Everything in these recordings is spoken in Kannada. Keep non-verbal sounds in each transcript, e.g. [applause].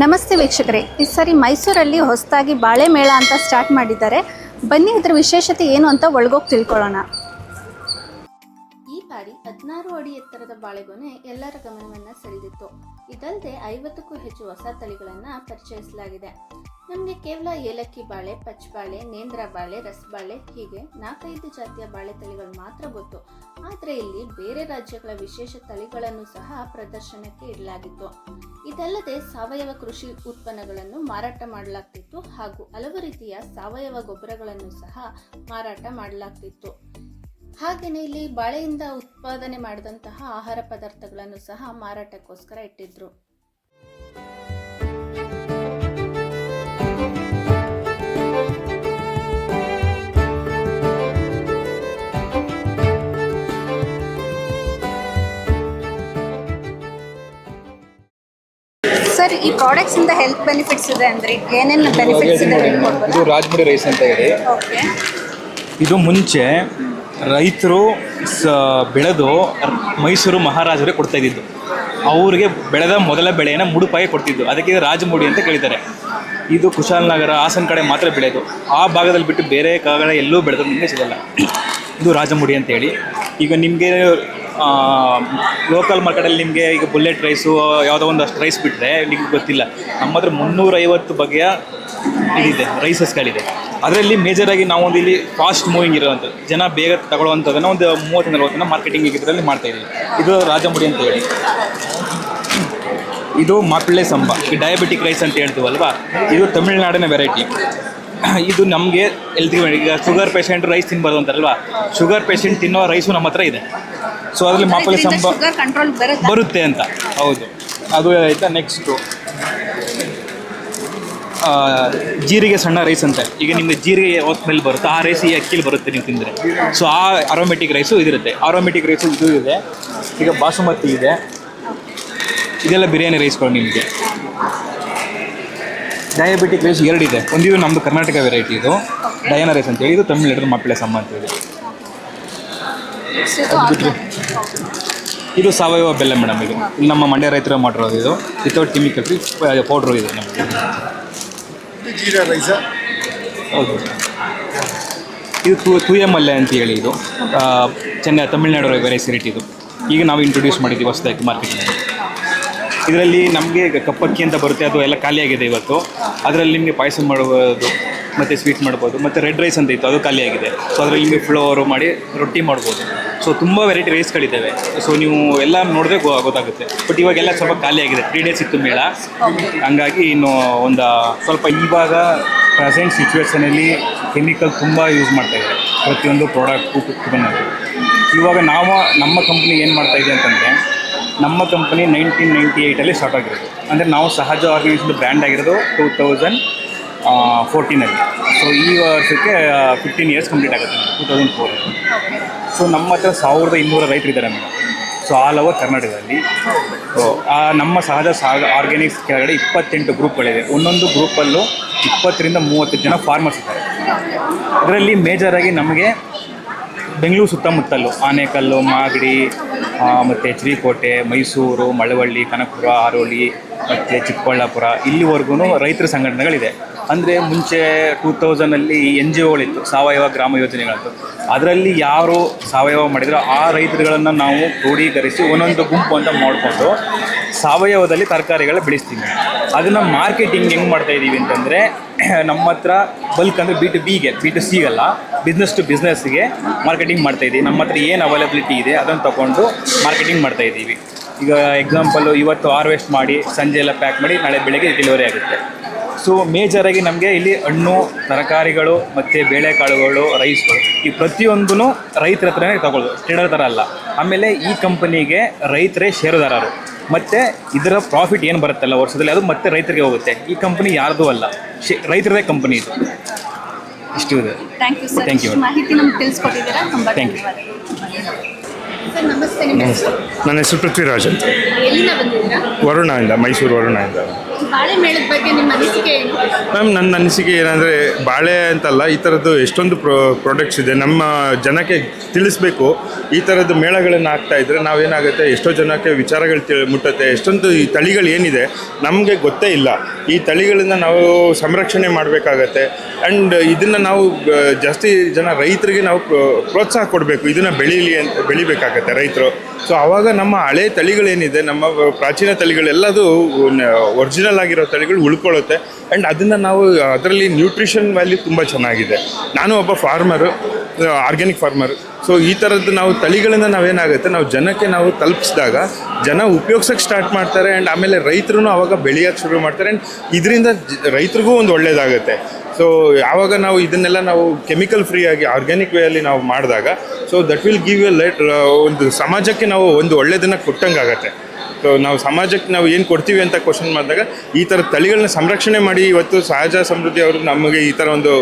ನಮಸ್ತೆ ವೀಕ್ಷಕರೇ. ಈ ಸರಿ ಮೈಸೂರಲ್ಲಿ ಹೊಸದಾಗಿ ಬಾಳೆ ಮೇಳ ಅಂತ ಸ್ಟಾರ್ಟ್ ಮಾಡಿದ್ದಾರೆ. ಬನ್ನಿ ಇದರ ವಿಶೇಷತೆ ಏನು ಅಂತ ಒಳಗೋಗಿ ತಿಳ್ಕೊಳ್ಳೋಣ. ಈ ಬಾರಿ ಹದಿನಾರು ಅಡಿ ಎತ್ತರದ ಬಾಳೆಗೊನೆ ಎಲ್ಲರ ಗಮನವನ್ನು ಸೆಳೆದಿತ್ತು. ಇದಲ್ಲದೆ ಐವತ್ತಕ್ಕೂ ಹೆಚ್ಚು ಹೊಸ ತಳಿಗಳನ್ನು ಪರಿಚಯಿಸಲಾಗಿದೆ. ನಮಗೆ ಕೇವಲ ಏಲಕ್ಕಿ ಬಾಳೆ ಪಚ್ಚಬಾಳೆ ನೇಂದ್ರ ಬಾಳೆ ರಸಬಾಳೆ ಹೀಗೆ ನಾಲ್ಕೈದು ಜಾತಿಯ ಬಾಳೆ ತಳಿಗಳು ಮಾತ್ರ ಗೊತ್ತು. ಆದರೆ ಇಲ್ಲಿ ಬೇರೆ ರಾಜ್ಯಗಳ ವಿಶೇಷ ತಳಿಗಳನ್ನು ಸಹ ಪ್ರದರ್ಶನಕ್ಕೆ ಇಡಲಾಗಿತ್ತು. ಇದಲ್ಲದೆ ಸಾವಯವ ಕೃಷಿ ಉತ್ಪನ್ನಗಳನ್ನು ಮಾರಾಟ ಮಾಡಲಾಗ್ತಿತ್ತು ಹಾಗೂ ಹಲವು ರೀತಿಯ ಸಾವಯವ ಗೊಬ್ಬರಗಳನ್ನು ಸಹ ಮಾರಾಟ ಮಾಡಲಾಗ್ತಿತ್ತು. ಹಾಗೆಯೇ ಇಲ್ಲಿ ಬಾಳೆಯಿಂದ ಉತ್ಪಾದನೆ ಮಾಡಿದಂತಹ ಆಹಾರ ಪದಾರ್ಥಗಳನ್ನು ಸಹ ಮಾರಾಟಕ್ಕೋಸ್ಕರ ಇಟ್ಟಿದ್ರು. ಸರ್ ಈ ಪ್ರಾಡಕ್ಟ್ಸ್ ಇಂದ ಹೆಲ್ತ್ ಬೆನಿಫಿಟ್ಸ್ ಇದೆ ಅಂದ್ರೆ. ಏನೇನು ಬೆನಿಫಿಟ್ಸ್ ಇದೆ ಇದು ರಾಜ್ಮುಡಿ ರೈಸ್ ಅಂತ ಹೇಳಿ. ಓಕೆ ಇದು ಮುಂಚೆ ರೈತರು ಸ ಬೆಳೆದು ಮೈಸೂರು ಮಹಾರಾಜರಿಗೆ ಕೊಡ್ತಾ ಇದ್ದಿದ್ದು. ಅವರಿಗೆ ಬೆಳೆದ ಮೊದಲ ಬೆಳೆಯನ್ನು ಮುಡುಪಾಗಿ ಕೊಡ್ತಿದ್ದು. ಅದಕ್ಕೆ ರಾಜಮುಡಿ ಅಂತ ಕರೀತಾರೆ ಇದು ಕುಶಾಲನಗರ ಹಾಸನ ಕಡೆ ಮಾತ್ರ ಬೆಳೆಯೋದು ಆ ಭಾಗದಲ್ಲಿ ಬಿಟ್ಟು ಬೇರೆ ಕಡೆ ಎಲ್ಲೂ ಬೆಳೆದು ನಿಮಗೆ ಸಿಗಲ್ಲ ಇದು ರಾಜಮುಡಿ ಅಂತ ಹೇಳಿ. ಈಗ ನಿಮಗೆ ಲೋಕಲ್ ಮಾರ್ಕೆಟಲ್ಲಿ ನಿಮಗೆ ಈಗ ಬುಲೆಟ್ ರೈಸು ಯಾವುದೋ ಒಂದು ಅಷ್ಟು ರೈಸ್ ಬಿಟ್ಟರೆ ನಿಮಗೆ ಗೊತ್ತಿಲ್ಲ. ನಮ್ಮ ಹತ್ರ ಮುನ್ನೂರೈವತ್ತು ಬಗೆಯ ಇದಿದೆ ರೈಸಸ್ಗಳಿದೆ ಅದರಲ್ಲಿ ಮೇಜರಾಗಿ ನಾವು ಒಂದು ಇಲ್ಲಿ ಫಾಸ್ಟ್ ಮೂವಿಂಗ್ ಇರೋವಂಥದ್ದು. ಜನ ಬೇಗ ತಗೊಳ್ಳುವಂಥದ್ದನ್ನು ಒಂದು ಮೂವತ್ತು ನಲ್ವತ್ತನ್ನು ಮಾರ್ಕೆಟಿಂಗ್ ಇದರಲ್ಲಿ ಮಾಡ್ತಾ ಇದ್ದೀವಿ. ಇದು ರಾಜಮುಡಿ ಅಂತ ಹೇಳಿ. ಇದು ಮಾಪಿಳ್ಳೆ ಸಂಬ. ಈ ಡಯಾಬಿಟಿಕ್ ರೈಸ್ ಅಂತ ಹೇಳ್ತೀವಲ್ವಾ? ಇದು ತಮಿಳುನಾಡಿನ ವೆರೈಟಿ ಇದು ನಮಗೆ ಹೆಲ್ತ್ಗೆ ಈಗ ಶುಗರ್ ಪೇಷಂಟ್ ರೈಸ್ ತಿನ್ಬಾರ್ದು ಅಂತಾರಲ್ವಾ? ಶುಗರ್ ಪೇಷಂಟ್ ತಿನ್ನೋ ರೈಸು ನಮ್ಮ ಹತ್ರ ಇದೆ. ಸೊ ಅದರಲ್ಲಿ ಮಾಪಿಳ್ಳೆ ಸಂಬ ಕಂಟ್ರೋಲ್ ಬರುತ್ತೆ? ಅಂತ. ಹೌದು. ಅದು ಆಯಿತಾ ನೆಕ್ಸ್ಟು ಜೀರಿಗೆ ಸಣ್ಣ ರೈಸ್ ಅಂತ. ಈಗ ನಿಮಗೆ ಜೀರಿಗೆ ಯಾವ ಸ್ಮೆಲ್ ಬರುತ್ತೆ. ಆ ರೈಸ್ ಈ ಅಕ್ಕಿಲಿ ಬರುತ್ತೆ ನೀವು ತಿಂದರೆ. ಸೊ ಆ ಅರೋಮೆಟಿಕ್ ರೈಸು ಇದಿರುತ್ತೆ. ಅರೋಮೆಟಿಕ್ ರೈಸು ಇದು ಇದೆ. ಈಗ ಬಾಸುಮತಿ ಇದೆ. ಇದೆಲ್ಲ ಬಿರಿಯಾನಿ ರೈಸ್ಗಳು ನಿಮಗೆ. ಡಯಾಬಿಟಿಕ್ ರೈಸ್ ಎರಡಿದೆ ಒಂದಿದು ನಮ್ಮದು ಕರ್ನಾಟಕ ವೆರೈಟಿ ಇದು. ಡಯಾನ ರೈಸ್ ಅಂತೇಳಿ. ಇದು ತಮಿಳ್ನಾಡು ಮಾಪಿಳೆ ಸಮ್ಮ ಅಂತೇಳಿ ಇದು ಸಾವಯವ ಬೆಲ್ಲ ಮೇಡಮ್ ಇದು. ನಮ್ಮ ಮಂಡ್ಯ ರೈತರ ಮಾಡಿರೋದು ಇದು. ವಿತೌಟ್ ಕೆಮಿಕಲ್ ಪೌಡರ್ ಪೌಡ್ರು ಇದು ನಮಗೆ ಜೀರಾ ರೈಸ. ಹೌದು. ಇದು ತು ತೂಯ ಮಲ್ಲೆ ಅಂತ ಹೇಳಿ ಇದು. ಚೆನ್ನೈ ತಮಿಳ್ನಾಡು ವೆರೈಟಿ ಇದು. ಈಗ ನಾವು ಇಂಟ್ರೊಡ್ಯೂಸ್ ಮಾಡಿದ್ದೀವಿ ಹೊಸದಾಗಿ ಮಾರ್ಕೆಟ್ನಲ್ಲಿ ಇದರಲ್ಲಿ ನಮಗೆ ಕಪ್ಪಕ್ಕಿ ಅಂತ ಬರುತ್ತೆ ಅದು ಎಲ್ಲ ಖಾಲಿಯಾಗಿದೆ ಇವತ್ತು. ಅದರಲ್ಲಿ ನಿಮಗೆ ಪಾಯಸ ಮಾಡ್ಬೋದು ಮತ್ತು ಸ್ವೀಟ್ ಮಾಡ್ಬೋದು ಮತ್ತು ರೆಡ್ ರೈಸ್ ಅಂತ ಇತ್ತು ಅದು ಖಾಲಿಯಾಗಿದೆ. ಸೊ ಅದರಲ್ಲಿ ನೀವು ಫ್ಲೋರು ಮಾಡಿ ರೊಟ್ಟಿ ಮಾಡ್ಬೋದು. ಸೊ ತುಂಬ ವೆರೈಟಿ ರೈಸ್ಗಳಿದ್ದಾವೆ ಸೊ ನೀವು ಎಲ್ಲ ನೋಡಿದ್ರೆ ಗೊ ಗೊತ್ತಾಗುತ್ತೆ. ಬಟ್ ಇವಾಗೆಲ್ಲ ಸ್ವಲ್ಪ ಖಾಲಿಯಾಗಿದೆ. ತ್ರೀ ಡೇಸ್ ಇತ್ತು ಮೇಳ. ಹಂಗಾಗಿ ಇನ್ನು ಒಂದು ಸ್ವಲ್ಪ ಇವಾಗ ಪ್ರೆಸೆಂಟ್ ಸಿಚುವೇಷನಲ್ಲಿ ಕೆಮಿಕಲ್ ತುಂಬ ಯೂಸ್ ಮಾಡ್ತಾ ಇದ್ದಾರೆ. ಪ್ರತಿಯೊಂದು ಪ್ರಾಡಕ್ಟ್ ಇವಾಗ ನಾವು ನಮ್ಮ ಕಂಪ್ನಿ ಏನು ಮಾಡ್ತಾ ಇದೆ ಅಂತಂದರೆ ನಮ್ಮ ಕಂಪ್ನಿ ನೈನ್ಟೀನ್ ನೈಂಟಿ ಏಯ್ಟಲ್ಲಿ ಸ್ಟಾರ್ಟ್ ಆಗಿರೋದು. ಅಂದರೆ ನಾವು ಸಹಜ ಆರ್ಗನೈಸೇಷನ್ ಬ್ರ್ಯಾಂಡ್ ಆಗಿರೋದು ಟೂ ತೌಸಂಡ್ ಫೋರ್ಟೀನಲ್ಲಿ. ಸೊ ಈ ವರ್ಷಕ್ಕೆ ಫಿಫ್ಟೀನ್ ಇಯರ್ಸ್ ಕಂಪ್ಲೀಟ್ ಆಗುತ್ತೆ ಟೂ ತೌಸಂಡ್ ಫೋರ್ ಸೊ ನಮ್ಮ ಹತ್ರ ಸಾವಿರದ ಇನ್ನೂರ ರೈತರಿದ್ದಾರೆ ಮೇಡಮ್. ಸೊ ಆಲ್ ಓವರ್ ಕರ್ನಾಟಕದಲ್ಲಿ. ಸೊ ನಮ್ಮ ಸಹಜ ಸಾಗ ಆರ್ಗ್ಯಾನಿಕ್ಸ್ ಕೆಳಗಡೆ ಇಪ್ಪತ್ತೆಂಟು ಗ್ರೂಪ್ಗಳಿದೆ ಒಂದೊಂದು ಗ್ರೂಪಲ್ಲೂ ಇಪ್ಪತ್ತರಿಂದ ಮೂವತ್ತು ಜನ ಫಾರ್ಮರ್ಸ್ ಇದ್ದಾರೆ. ಅದರಲ್ಲಿ ಮೇಜರಾಗಿ ನಮಗೆ ಬೆಂಗಳೂರು ಸುತ್ತಮುತ್ತಲು, ಆನೇಕಲ್ಲು, ಮಾಗಡಿ ಮತ್ತು ಎಚ್ ಮೈಸೂರು, ಮಳವಳ್ಳಿ, ಕನಕಪುರ, ಹಾರೋಳಿ ಮತ್ತು ಚಿಕ್ಕಬಳ್ಳಾಪುರ ಇಲ್ಲಿವರೆಗೂ ರೈತರ ಸಂಘಟನೆಗಳಿದೆ. ಅಂದರೆ ಮುಂಚೆ ಟೂ ತೌಸಂಡಲ್ಲಿ ಎನ್ ಜಿ ಒಗಳಿತ್ತು, ಸಾವಯವ ಗ್ರಾಮ ಯೋಜನೆಗಳದ್ದು ಅದರಲ್ಲಿ ಯಾರು ಸಾವಯವ ಮಾಡಿದ್ರು ಆ ರೈತರುಗಳನ್ನು ನಾವು ಕ್ರೋಢೀಕರಿಸಿ ಒಂದೊಂದು ಗುಂಪು ಅಂತ ಮಾಡಿಕೊಂಡು ಸಾವಯವದಲ್ಲಿ ತರಕಾರಿಗಳ ಬೆಳೆಸ್ತೀವಿ. ಅದನ್ನು ಮಾರ್ಕೆಟಿಂಗ್ ಹೆಂಗೆ ಮಾಡ್ತಾ ಇದ್ದೀವಿ ಅಂತಂದರೆ, [clears throat] ನಮ್ಮ ಹತ್ರ ಬಲ್ಕ್ ಅಂದರೆ ಬಿ ಟು ಬಿಗೆ ಬಿ ಟು ಸಿಗಲ್ಲ ಬಿಸ್ನೆಸ್ ಟು ಬಿಸ್ನೆಸ್ಗೆ ಮಾರ್ಕೆಟಿಂಗ್ ಮಾಡ್ತಾ ಇದ್ದೀವಿ ನಮ್ಮ ಹತ್ರ ಏನು ಅವೈಲಬಿಲಿಟಿ ಇದೆ, ಅದನ್ನು ತಗೊಂಡು ಮಾರ್ಕೆಟಿಂಗ್ ಮಾಡ್ತಾ ಇದ್ದೀವಿ ಈಗ ಎಕ್ಸಾಂಪಲ್ಲು ಇವತ್ತು ಹಾರ್ವೆಸ್ಟ್ ಮಾಡಿ ಸಂಜೆ ಎಲ್ಲ ಪ್ಯಾಕ್ ಮಾಡಿ ನಾಳೆ ಬೆಳಗ್ಗೆ ಡೆಲಿವರಿ ಆಗುತ್ತೆ. ಸೊ ಮೇಜರಾಗಿ ನಮಗೆ ಇಲ್ಲಿ ಹಣ್ಣು ತರಕಾರಿಗಳು ಮತ್ತು ಬೇಳೆಕಾಳುಗಳು ರೈಸ್ಗಳು ಈ ಪ್ರತಿಯೊಂದೂ ರೈತರ ಹತ್ರನೇ ತಗೊಳ್ಳೋದು. ಸ್ಟೇಡರ್ ಥರ ಅಲ್ಲ. ಆಮೇಲೆ ಈ ಕಂಪನಿಗೆ ರೈತರೇ ಷೇರುದಾರರು. ಮತ್ತು ಇದರ ಪ್ರಾಫಿಟ್ ಏನು ಬರುತ್ತಲ್ಲ ವರ್ಷದಲ್ಲಿ? ಅದು ಮತ್ತೆ ರೈತರಿಗೆ ಹೋಗುತ್ತೆ. ಈ ಕಂಪನಿ ಯಾರ್ದೂ ಅಲ್ಲ. ಶೇ ರೈತರದೇ ಕಂಪನಿ ಇದು. ಇಷ್ಟು ಇದೆ. ಥ್ಯಾಂಕ್ ಯು ಥ್ಯಾಂಕ್ ಯು ಮಾಹಿತಿ ನಮ್ಗೆ ತಿಳಿಸ್ಕೊಟ್ಟಿದ್ದೀರಾ. ತುಂಬ Thank you. ನಮಸ್ತೆ ನನ್ನ ಹೆಸರು? ಪೃಥ್ವಿರಾಜ್ ಅಂತ. ವರುಣ ಇಂದ ಮೈಸೂರು ವರುಣ ಇಂದ ಈ ಬಾಳೆ ಬಗ್ಗೆ ನಿಮ್ಮ ಅನಿಸಿಕೆ ಮ್ಯಾಮ್, ನನ್ನ ಅನಿಸಿಕೆ ಏನಂದರೆ, ಬಾಳೆ ಅಂತಲ್ಲ, ಈ ಥರದ್ದು ಎಷ್ಟೊಂದು ಪ್ರೊ ಪ್ರಾಡಕ್ಟ್ಸ್ ಇದೆ. ನಮ್ಮ ಜನಕ್ಕೆ ತಿಳಿಸ್ಬೇಕು, ಈ ಥರದ್ದು ಮೇಳಗಳನ್ನು ಆಗ್ತಾ ಇದ್ರೆ ನಾವೇನಾಗುತ್ತೆ, ಎಷ್ಟೋ ಜನಕ್ಕೆ ವಿಚಾರಗಳು ತಿಳಿ, ಮುಟ್ಟುತ್ತೆ. ಎಷ್ಟೊಂದು ಈ ತಳಿಗಳು ಏನಿದೆ, ನಮಗೆ ಗೊತ್ತೇ ಇಲ್ಲ. ಈ ತಳಿಗಳನ್ನ ನಾವು ಸಂರಕ್ಷಣೆ ಮಾಡಬೇಕಾಗತ್ತೆ. ಆ್ಯಂಡ್ ಇದನ್ನು ನಾವು ಜಾಸ್ತಿ ಜನ ರೈತರಿಗೆ ನಾವು ಪ್ರೋ- ಪ್ರೋತ್ಸಾಹ ಕೊಡಬೇಕು. ಇದನ್ನು ಬೆಳೀಲಿ ಅಂತ, ಬೆಳಿಬೇಕಾಗತ್ತೆ ರೈತರು. ಸೊ ಆವಾಗ ನಮ್ಮ ಹಳೆ ತಳಿಗಳೇನಿದೆ, ನಮ್ಮ ಪ್ರಾಚೀನ ತಳಿಗಳೆಲ್ಲದು ಒರಿಜಿನಲ್ ಆಗಿರೋ ತಳಿಗಳು ಉಳ್ಕೊಳ್ಳುತ್ತೆ. ಆ್ಯಂಡ್ ಅದನ್ನು ನಾವು, ಅದರಲ್ಲಿ ನ್ಯೂಟ್ರಿಷನ್ ವ್ಯಾಲ್ಯೂ ತುಂಬ ಚೆನ್ನಾಗಿದೆ. ನಾನು ಒಬ್ಬ ಫಾರ್ಮರು ಆರ್ಗ್ಯಾನಿಕ್ ಫಾರ್ಮರ್ ಸೊ ಈ ಥರದ್ದು ನಾವು ತಳಿಗಳನ್ನು ನಾವೇನಾಗುತ್ತೆ, ನಾವು ಜನಕ್ಕೆ ನಾವು ತಲುಪಿಸಿದಾಗ, ಜನ ಉಪಯೋಗಿಸೋಕೆ ಸ್ಟಾರ್ಟ್ ಮಾಡ್ತಾರೆ ಆ್ಯಂಡ್ ಆಮೇಲೆ ರೈತರು ಅವಾಗ ಬೆಳೆಯೋಕ್ಕೆ ಶುರು ಮಾಡ್ತಾರೆ ಆ್ಯಂಡ್ ಇದರಿಂದ ರೈತರಿಗೂ ಒಂದು ಒಳ್ಳೆಯದಾಗುತ್ತೆ ಸೊ ಯಾವಾಗ ನಾವು ಇದನ್ನೆಲ್ಲ ನಾವು ಕೆಮಿಕಲ್ ಫ್ರೀ ಆಗಿ ಆರ್ಗ್ಯಾನಿಕ್ ವೇಯಲ್ಲಿ ನಾವು ಮಾಡಿದಾಗ so that will give a light ಒಂದು ಸಮಾಜಕ್ಕೆ ನಾವು ಒಂದು ಒಳ್ಳೆಯದನ್ನು ಕೊಟ್ಟಂಗಾಗತ್ತೆ. ನಾವು ಸಮಾಜಕ್ಕೆ ನಾವು ಏನು ಕೊಡ್ತೀವಿ ಅಂತ ಕ್ವಶನ್ ಮಾಡಿದಾಗ, ಈ ಥರ ತಳಿಗಳನ್ನ ಸಂರಕ್ಷಣೆ ಮಾಡಿ ಇವತ್ತು ಸಹಜ ಸಮೃದ್ಧಿ ಅವರು ನಮಗೆ ಈ ಥರ ಒಂದು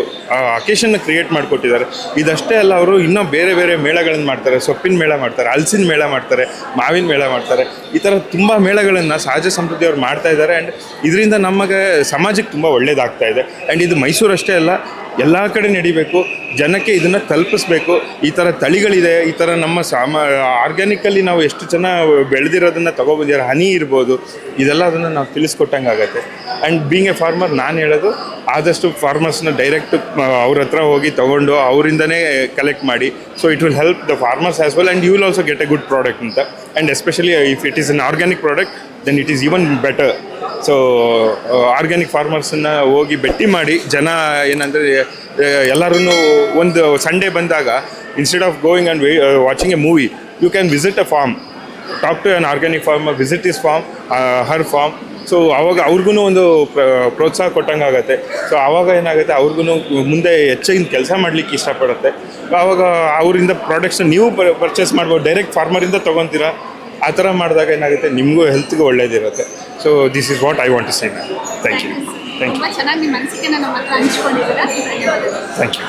ಅಕೇಶನ್ನ ಕ್ರಿಯೇಟ್ ಮಾಡಿಕೊಟ್ಟಿದ್ದಾರೆ. ಇದಷ್ಟೇ ಅಲ್ಲ, ಅವರು ಇನ್ನೂ ಬೇರೆ ಬೇರೆ ಮೇಳಗಳನ್ನು ಮಾಡ್ತಾರೆ. ಸೊಪ್ಪಿನ ಮೇಳ ಮಾಡ್ತಾರೆ, ಹಲಸಿನ ಮೇಳ ಮಾಡ್ತಾರೆ, ಮಾವಿನ ಮೇಳ ಮಾಡ್ತಾರೆ. ಈ ಥರ ತುಂಬ ಮೇಳಗಳನ್ನು ಸಹಜ ಸಮೃದ್ಧಿ ಅವರು ಮಾಡ್ತಾ ಇದ್ದಾರೆ. ಆ್ಯಂಡ್ ಇದರಿಂದ ನಮಗೆ, ಸಮಾಜಕ್ಕೆ ತುಂಬ ಒಳ್ಳೆಯದಾಗ್ತಾ ಇದೆ. ಆ್ಯಂಡ್ ಇದು ಮೈಸೂರು ಅಷ್ಟೇ ಅಲ್ಲ ಎಲ್ಲ ಕಡೆ ನಡಿಬೇಕು, ಜನಕ್ಕೆ ಇದನ್ನು ತಲುಪಿಸ್ಬೇಕು. ಈ ಥರ ತಳಿಗಳಿದೆ, ಈ ಥರ ನಮ್ಮ ಸಾಮ, ಆರ್ಗ್ಯಾನಿಕಲ್ಲಿ ನಾವು ಎಷ್ಟು ಜನ ಬೆಳೆದಿರೋದನ್ನು ತೊಗೊಬಂದಿರೋ ಹನಿ ಇರ್ಬೋದು, ಇದೆಲ್ಲ ಅದನ್ನು ನಾವು ತಿಳಿಸ್ಕೊಟ್ಟಂಗೆ ಆಗುತ್ತೆ. ಆ್ಯಂಡ್ ಬೀಂಗ್ ಎ ಫಾರ್ಮರ್ ನಾನು ಹೇಳೋದು, ಆದಷ್ಟು ಫಾರ್ಮರ್ಸ್ನ ಡೈರೆಕ್ಟ್ ಅವ್ರ ಹತ್ರ ಹೋಗಿ ತೊಗೊಂಡು ಅವರಿಂದನೇ ಕಲೆಕ್ಟ್ ಮಾಡಿ. So it will help the farmers as well and you will also get a good product ಅಂತ. And especially if it is an organic product then it is even better so organic ಫಾರ್ಮರ್ಸನ್ನು ಹೋಗಿ ಭೇಟಿ ಮಾಡಿ ಜನ ಏನಂದರೆ ಎಲ್ಲರೂ ಒಂದು ಸಂಡೇ ಬಂದಾಗ instead of going and watching a movie you can visit a farm talk to an organic farmer visit his farm her farm so ಅವಾಗ ಅವ್ರಿಗೂ ಒಂದು ಪ್ರೋತ್ಸಾಹ ಕೊಟ್ಟಂಗೆ ಆಗುತ್ತೆ. ಸೊ ಆವಾಗ ಏನಾಗುತ್ತೆ ಅವ್ರಿಗೂ ಮುಂದೆ ಹೆಚ್ಚಿನ ಕೆಲಸ ಮಾಡಲಿಕ್ಕೆ ಇಷ್ಟಪಡುತ್ತೆ. ಆವಾಗ ಅವರಿಂದ ಪ್ರಾಡಕ್ಟ್ಸ್ನ ನೀವು ಪರ್ಚೇಸ್ ಮಾಡ್ಬೋದು ಡೈರೆಕ್ಟ್ ಫಾರ್ಮರಿಂದ ತೊಗೊತೀರಾ? ಆ ಥರ ಮಾಡಿದಾಗ ಏನಾಗುತ್ತೆ? ನಿಮಗೂ ಹೆಲ್ತ್ಗೂ ಒಳ್ಳೇದಿರುತ್ತೆ. So this is what I want to say thank you thank you thank you